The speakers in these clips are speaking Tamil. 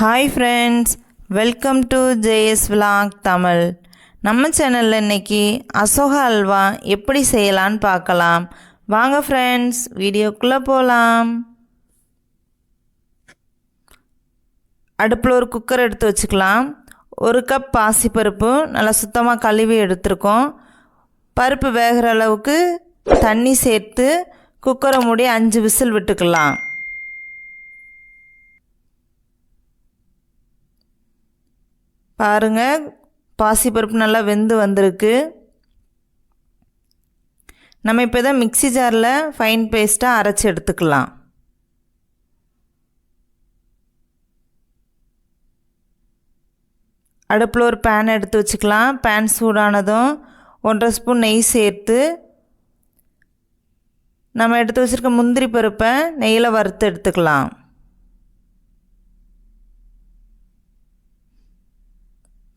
Hi friends welcome to JS vlog Tamil நம்ம சேனலில் இன்னைக்கு அசோகா அல்வா எப்படி செய்யலான்னு பார்க்கலாம். வாங்க ஃப்ரெண்ட்ஸ் வீடியோக்குள்ளே போகலாம் அடுப்பில் ஒரு குக்கர் எடுத்து வச்சுக்கலாம். ஒரு கப் பாசிப்பருப்பு நல்லா சுத்தமாக கழுவி எடுத்திருக்கோம். பருப்பு வேகிற அளவுக்கு தண்ணி சேர்த்து குக்கரை மூடி அஞ்சு விசில் விட்டுக்கலாம். பாருங்க. பாசிப்பருப்பு நல்லா வெந்து வந்திருக்கு. நம்ம இப்போ தான் மிக்சி ஜாரில் ஃபைன் பேஸ்ட்டாக அரைச்சி எடுத்துக்கலாம். அடுப்பில் ஒரு பேன் எடுத்து வச்சுக்கலாம். பேன் சூடானதும் ஒன்றரை ஸ்பூன் நெய் சேர்த்து நம்ம எடுத்து வச்சுருக்க முந்திரி பருப்பை நெய்யில் வறுத்து எடுத்துக்கலாம்.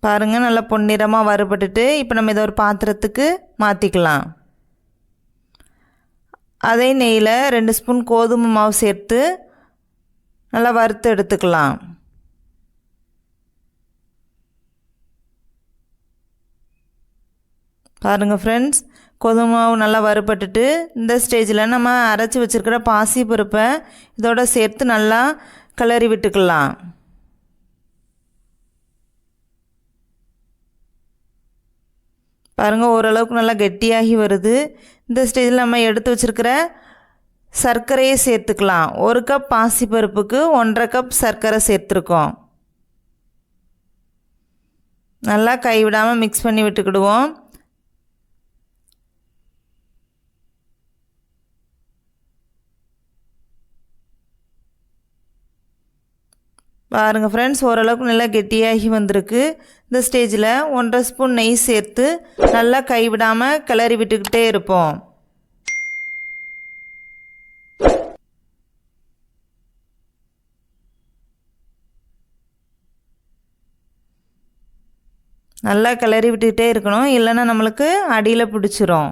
பாருங்கள் நல்லா பொன்னிறமாக வறுபட்டுட்டு இப்போ நம்ம இதை ஒரு பாத்திரத்துக்கு மாற்றிக்கலாம் அதே நெய்யில் ரெண்டு ஸ்பூன் கோதுமை மாவு சேர்த்து நல்லா வறுத்து எடுத்துக்கலாம். பாருங்கள் ஃப்ரெண்ட்ஸ் கோதுமை மாவு நல்லா வறுபட்டுட்டு இந்த ஸ்டேஜில் நம்ம அரைச்சி வச்சுருக்கிற பாசி பருப்பை இதோட சேர்த்து நல்லா கிளறி விட்டுக்கலாம். பாருங்கள் ஓரளவுக்கு நல்லா கெட்டியாகி வருது. இந்த ஸ்டேஜில் நம்ம எடுத்து வச்சுருக்கிற சர்க்கரையை சேர்த்துக்கலாம். ஒரு கப் பாசிப்பருப்புக்கு ஒன்றரை கப் சர்க்கரை சேர்த்துருக்கோம். நல்லா கைவிடாமல் மிக்ஸ் பண்ணி விட்டுக்கிடுவோம். பாருங்கள் ஃப்ரெண்ட்ஸ் ஓரளவுக்கு நல்லா கெட்டியாகி வந்திருக்கு. இந்த ஸ்டேஜில் ஒன்றரை ஸ்பூன் நெய் சேர்த்து நல்லா கைவிடாமல் கிளறி விட்டுக்கிட்டே இருப்போம். நல்லா கிளறி விட்டுக்கிட்டே இருக்கணும். இல்லைன்னா நம்மளுக்கு அடியில் பிடிச்சிரும்.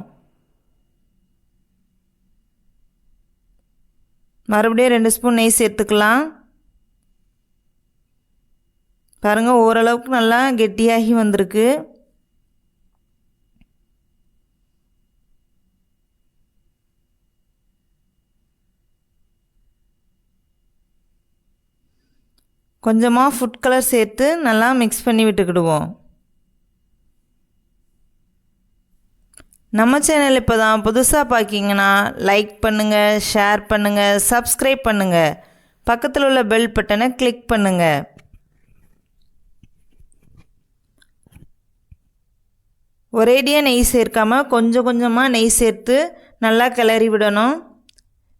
மறுபடியும் ரெண்டு ஸ்பூன் நெய் சேர்த்துக்கலாம். பாருங்கள் ஓரளவுக்கு நல்லா கெட்டியாகி வந்திருக்கு. கொஞ்சமாக ஃபுட் கலர் சேர்த்து நல்லா மிக்ஸ் பண்ணி விட்டுக்கிடுவோம். நம்ம சேனல் இப்போ தான் புதுசாக பார்க்கிங்கன்னா லைக் பண்ணுங்கள் ஷேர் பண்ணுங்கள் சப்ஸ்கிரைப் பண்ணுங்கள் பக்கத்தில் உள்ள பெல் பட்டனை கிளிக் பண்ணுங்கள் ஒரேடியாக நெய் சேர்க்காமல் கொஞ்சம் கொஞ்சமாக நெய் சேர்த்து நல்லா கிளறி விடணும்.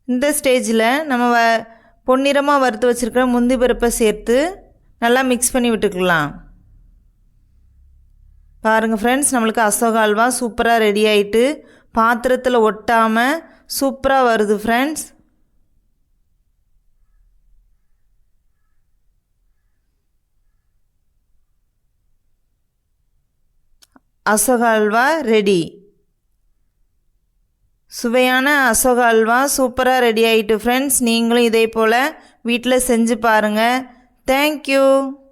இந்த ஸ்டேஜில் நம்ம வ பொன்னிறமாக வறுத்து வச்சுருக்கிற முந்தி பருப்பை சேர்த்து நல்லா மிக்ஸ் பண்ணி விட்டுக்கலாம். பாருங்கள் ஃப்ரெண்ட்ஸ் நம்மளுக்கு அசோக அல்வா சூப்பராக ரெடி ஆகிட்டு பாத்திரத்தில் ஒட்டாமல் சூப்பராக வருது ஃப்ரெண்ட்ஸ் அசோக அல்வா ரெடி சுவையான அசோக அல்வா சூப்பராக ரெடி ஆகிட்டு ஃப்ரெண்ட்ஸ் நீங்களும் இதே போல் வீட்டில் செஞ்சு பாருங்கள் தேங்க்யூ